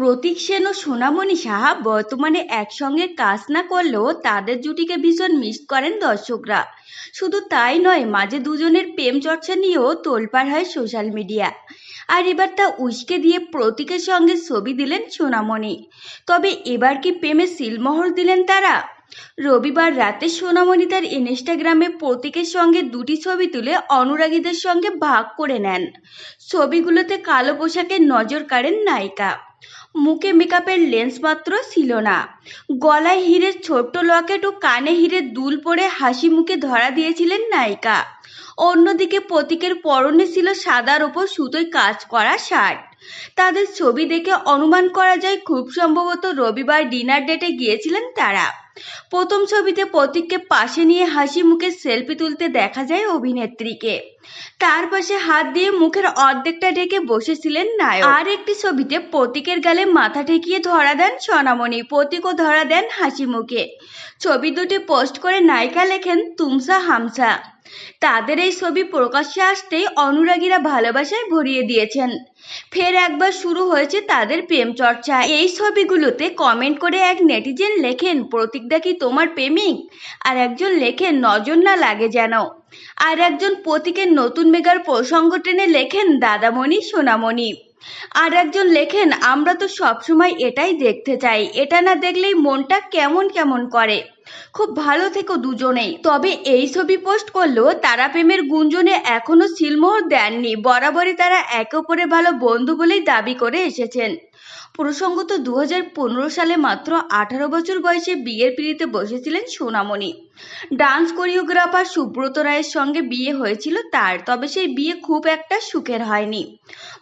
প্রতীক সেন ও সোনামণি সাহা বর্তমানে একসঙ্গে কাজ না করলেও তাদের জুটিকে ভীষণ মিস করেন দর্শকরা। শুধু তাই নয়, মাঝে দুজনের প্রেম চর্চা নিয়েও তোলপাড় হয় সোশ্যাল মিডিয়া। আর এবার তা উস্কে দিয়ে প্রতীকের সঙ্গে ছবি দিলেন সোনামণি। তবে এবার কি প্রেমে সিলমোহর দিলেন তারা? রবিবার রাতে সোনামণি তার ইনস্টাগ্রামে প্রতীকের সঙ্গে দুটি ছবি তুলে অনুরাগীদের সঙ্গে ভাগ করে নেন। ছবিগুলোতে কালো পোশাকে নজর কাড়েন নায়িকা। মুখে মেকআপের লেন্স মাত্র ছিল না। গলায় হিরের ছোট্ট লকেট ও কানে হিরের দুল পরে হাসি মুখে ধরা দিয়েছিলেন নায়িকা। অন্যদিকে প্রতীকের পরনে ছিল সাদার ওপর সুতোয় কাজ করা শার্ট। তাদের ছবি দেখে অনুমান করা যায়, খুব সম্ভবত রবিবার ডিনার ডেটে গিয়েছিলেন তারা। প্রথম ছবিতে প্রতীককে পাশে নিয়ে হাসি মুখে সেলফি তুলতে দেখা যায় অভিনেত্রীকে। তার পাশে হাত দিয়ে মুখের অর্ধেকটা ঢেকে বসেছিলেন নায়ক। আর একটি ছবিতে প্রতীকের গালে মাথা ঠেকিয়ে ধরা দেন সোনামণি। প্রতীকও ধরা দেন হাসি মুখে। ছবি দুটি পোস্ট করে নায়িকা লেখেন তুমসা হামসা। তাদের এই ছবি প্রকাশ্যে আসতেই অনুরাগীরা ভালোবাসায় ভরিয়ে দিয়েছেন। ফের একবার শুরু হয়েছে তাদের প্রেম চর্চা। এই ছবিগুলোতে কমেন্ট করে এক নেটিজেন লেখেন, প্রতীকদা কি তোমার প্রেমিক? আর একজন লেখেন, নজর না লাগে যেন। আর একজন প্রতীকের নতুন মেগার প্রসঙ্গ টেনে লেখেন, দাদামণি, সোনামণি। আর একজন লেখেন, আমরা তো সবসময় এটাই দেখতে চাই। এটা না দেখলেই মনটা কেমন কেমন করে? খুব ভালো থেকো দুজনেই। তবে এই ছবি পোস্ট করলেও তারা প্রেমের গুঞ্জনে এখনও সিলমোহর দেননি। বরাবরই তারা একে অপরের ভালো বন্ধু বলেই দাবি করে এসেছেন। প্রসঙ্গত দু হাজার পনেরো সালে মাত্র আঠারো বছর বয়সে বিয়ের পিড়িতে বসেছিলেন সোনামণি। ডান্স কোরিওগ্রাফার সুব্রত রায়ের সঙ্গে বিয়ে হয়েছিল তার, তবে সেই বিয়ে খুব একটা সুখের হয়নি।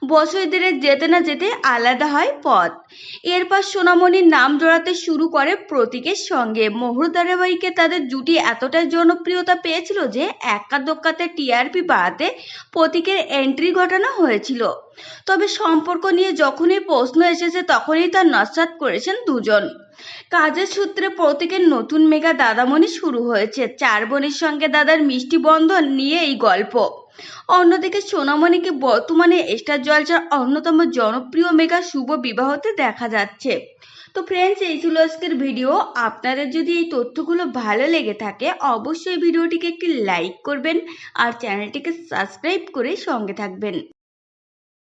বছর ধরে যেতে না যেতে আলাদা হয় পথ। এরপর সোনামণির নাম জড়াতে শুরু করে প্রতীকের সঙ্গে। মোহর ধারাবাহিকে তাদের জুটি এতটাই জনপ্রিয়তা পেয়েছিল যে একা দোক্কাতে টিআরপি বাড়াতে প্রতীকের এন্ট্রি ঘটানো হয়েছিল। তবে সম্পর্ক নিয়ে যখনই প্রশ্ন এসেছে তখনই তার নস্বাত করেছেন দুজন। কাজের সূত্রে প্রতীকের নতুন মেগা দাদামণি শুরু হয়েছে। চার বোনের সঙ্গে দাদার মিষ্টি বন্ধন নিয়ে এই গল্প। অন্যদিকে সোনামণিকে বর্তমানে স্টার জলসার অন্যতম জনপ্রিয় মেগা শুভ বিবাহতে দেখা যাচ্ছে। তো ফ্রেন্ডস এই ছিল আজকের ভিডিও আপনাদের যদি এই তথ্যগুলো ভালো লেগে থাকে, অবশ্যই ভিডিওটিকে একটি লাইক করবেন আর চ্যানেলটিকে সাবস্ক্রাইব করে সঙ্গে থাকবেন।